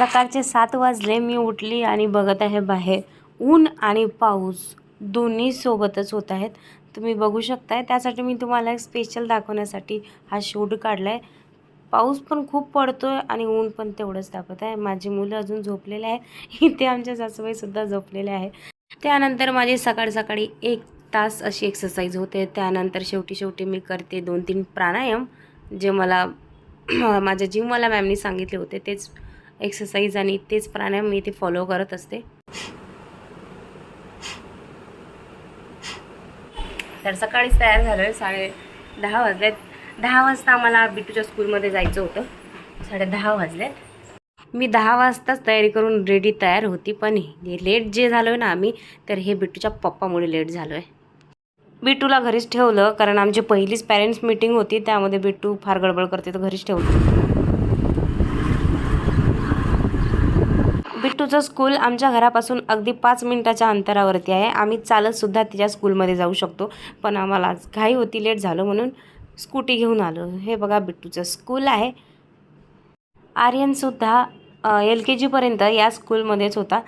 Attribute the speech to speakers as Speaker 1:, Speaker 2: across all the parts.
Speaker 1: सकाळचे सात वाजले मी उठली आणि बघत आहे बाहेर. ऊन आणि पाऊस दोन्ही सोबतच होत आहेत. तुम्ही बघू शकताय. त्यासाठी मी तुम्हाला एक स्पेशल दाखवण्यासाठी हा शूट काढला आहे पाऊस पण खूप पडतो आहे आणि ऊन पण तेवढंच तापत आहे. माझी मुलं अजून झोपलेले आहे इथे आमच्या सासूबाईसुद्धा झोपलेल्या आहे त्यानंतर माझी सकाळ सकाळी एक तास अशी एक्सरसाइज होते. त्यानंतर शेवटी शेवटी मी करते दोन तीन प्राणायाम जे मला माझ्या जिमवाला मॅमनी सांगितले होते. तेच एक्सरसाइज आणि तेच प्राणायाम मी ते फॉलो करत असते. तर सकाळीच तयार झालो आहे साडे दहा वाजलेत. दहा वाजता आम्हाला बिटूच्या स्कूलमध्ये जायचं होतं. साडे दहा वाजलेत. मी दहा वाजताच तयारी करून रेडी तयार होती पण हे लेट जे झालो आहे ना आम्ही तर हे बिट्टूच्या पप्पामुळे लेट झालो आहे बिट्टूला घरीच ठेवलं कारण आमची पहिलीच पॅरेंट्स मीटिंग होती त्यामध्ये बिट्टू फार गडबड करते तर घरीच ठेवलं. टूचं स्कूल आमच्या घरापासून अगदी पाच मिनिटाच्या अंतरावरती आहे. आम्ही चालतसुद्धा तिच्या स्कूलमध्ये जाऊ शकतो. पण आम्हाला आज घाई होती लेट झालं म्हणून स्कूटी घेऊन आलो. हे बघा बिट्टूचं स्कूल आहे. आर्यनसुद्धा एल के जीपर्यंत या स्कूलमध्येच होता.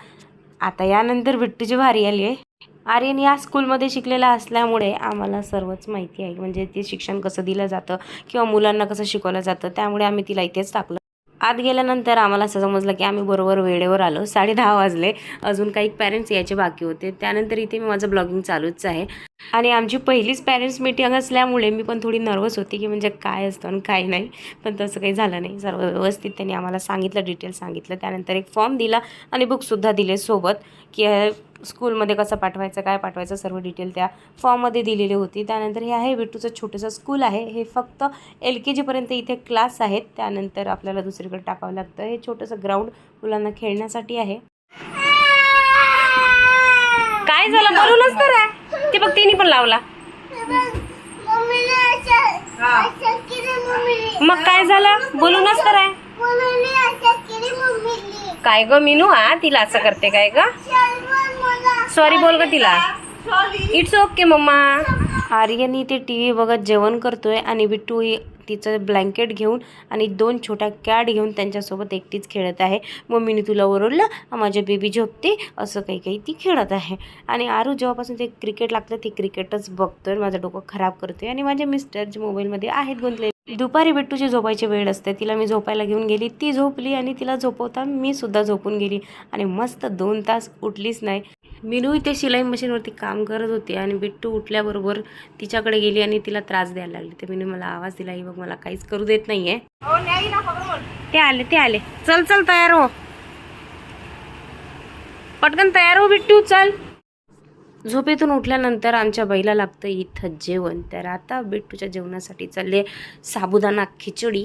Speaker 1: आता यानंतर बिट्टूची भारी आली आहे. आर्यन या स्कूलमध्ये शिकलेला असल्यामुळे आम्हाला सर्वच माहिती आहे. म्हणजे ते शिक्षण कसं दिलं जातं किंवा मुलांना कसं शिकवलं जातं त्यामुळे आम्ही तिला इथेच टाकलं. आत गेल्यानंतर आम्हाला असं समजलं की आम्ही बरोबर वेळेवर आलो. साडे दहा वाजले. अजून काही पॅरेंट्स यायचे बाकी होते. त्यानंतर इथे मी माझं ब्लॉगिंग चालूच आहे. आणि आमची पहिलीच पॅरेंट्स मीटिंग असल्यामुळे मी पण थोडी नर्वस होती की म्हणजे काय असतं आणि काय नाही. पण तसं काही झालं नाही. सर्व व्यवस्थित त्यांनी आम्हाला सांगितलं डिटेल सांगितलं. त्यानंतर एक फॉर्म दिला आणि बुकसुद्धा दिले सोबत की स्कूलमध्ये कसं पाठवायचं काय पाठवायचं सर्व डिटेल त्या फॉर्ममध्ये दिलेली होती. त्यानंतर हे आहे विटूचं छोटंसं स्कूल आहे. हे फक्त एल के जीपर्यंत इथे क्लास आहेत. त्यानंतर आपल्याला दुसरीकडे टाकावं लागतं. हे छोटंसं ग्राउंड मुलांना खेळण्यासाठी आहे. काय झालं बोलूनच तर आहे ते बघ तिने पण लावला. मग काय झालं? बोलूनच तर आहे. काय ग मिनू? हा तिला असं करते काय ग? सॉरी बोल ग तिला. It's okay mamma. आर्यन इथे टी व्ही बघत जेवण करतोय आणि बिट्टू ही तिचं ब्लँकेट घेऊन आणि दोन छोट्या कॅड घेऊन त्यांच्यासोबत एकटीच खेळत आहे. मम्मीने तुला ओरडलं माझ्या बेबी झोपते. असं काही काही ती खेळत आहे. आणि आरू जेव्हापासून ते क्रिकेट लागतं ते क्रिकेटच बघतोय माझं डोकं खराब करतोय आणि माझे मिस्टर जे मोबाईलमध्ये आहेत गुंतले दुपारी बिट्टूची झोपायची वेळ असते. तिला मी झोपायला घेऊन गेली ती झोपली आणि तिला झोपवता मी सुद्धा झोपून गेली. आणि मस्त दोन तास उठलीच नाही. मिनू इथे शिलाई मशीनवरती काम करत होती आणि बिट्टू उठल्याबरोबर तिच्याकडे गेली आणि तिला त्रास द्यायला लागली. तर मिनू मला आवाज दिला ही बघ मला काहीच करू देत नाहीये. ते आले ते आले. चल चल तयार हो. पटकन तयार हो बिट्टू चल. झोपेतून उठल्यानंतर आमच्या बाईला लागतं इथं जेवण. तर आता बिट्टूच्या जेवणासाठी चालले साबुदाणा खिचडी.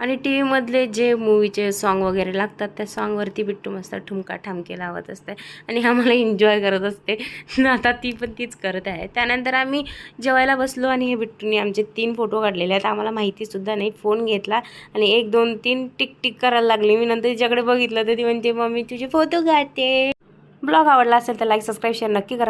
Speaker 1: आणि टी व्हीमधले जे मूवीचे सॉन्ग वगैरे लागतात त्या सॉन्गवरती बिट्टू मस्त ठुमका ठामके लावत असते आणि आम्हाला एन्जॉय करत असते. आता ती पण तीच करत आहे. त्यानंतर आम्ही जेवायला बसलो आणि हे बिट्टूने आमचे तीन फोटो काढलेले आहेत. आम्हाला माहितीसुद्धा नाही. फोन घेतला आणि एक दोन तीन टिक टिक करायला लागली. मी नंतर तिच्याकडे बघितलं तर ती म्हणते मम्मी तुझे फोटो काढते. ब्लॉग आवडला असेल तर लाईक सबस्क्राईब शेअर नक्की करा.